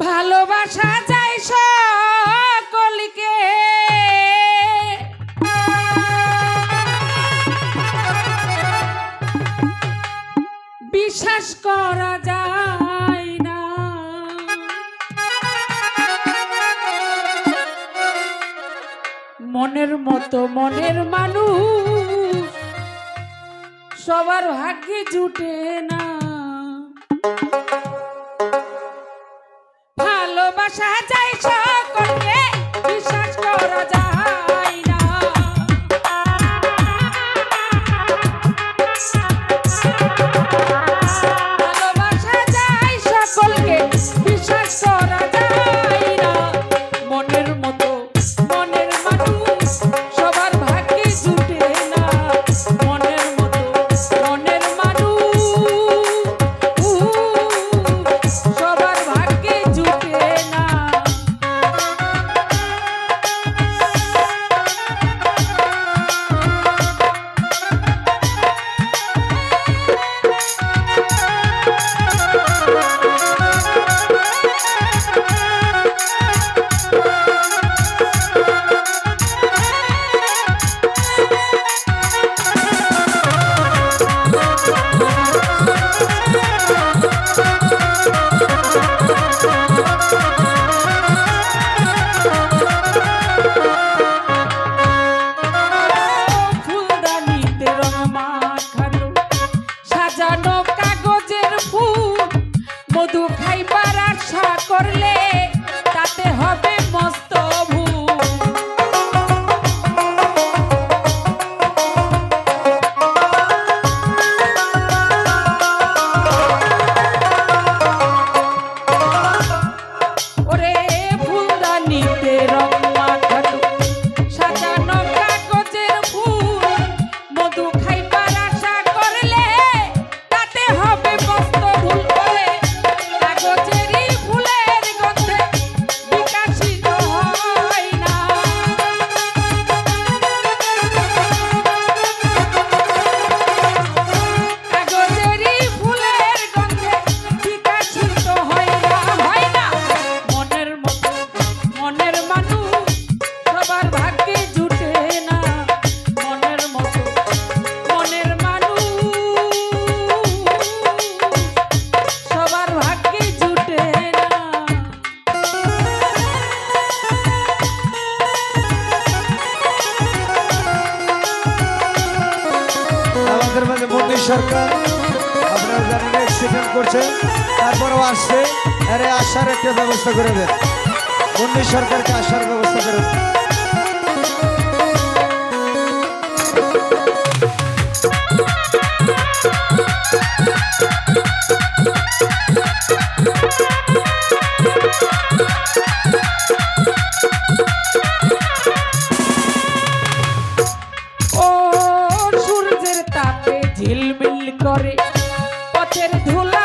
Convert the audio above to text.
ভালোবাসা যাই সকলকে। বিশ্বাস করা যায় না। মনের মতো মনের মানুষ সবার ভাগ্যে জুটে না। 啥子？করলে তাতে হবে মস্ত ওরে সরকার। আপনারা জানেন অ্যাক্সিডেন্ট করছে। আসছে। আসার একটা ব্যবস্থা করে দেন। সরকারকে আসার ব্যবস্থা ঝিলমিল করে পথের ধুলা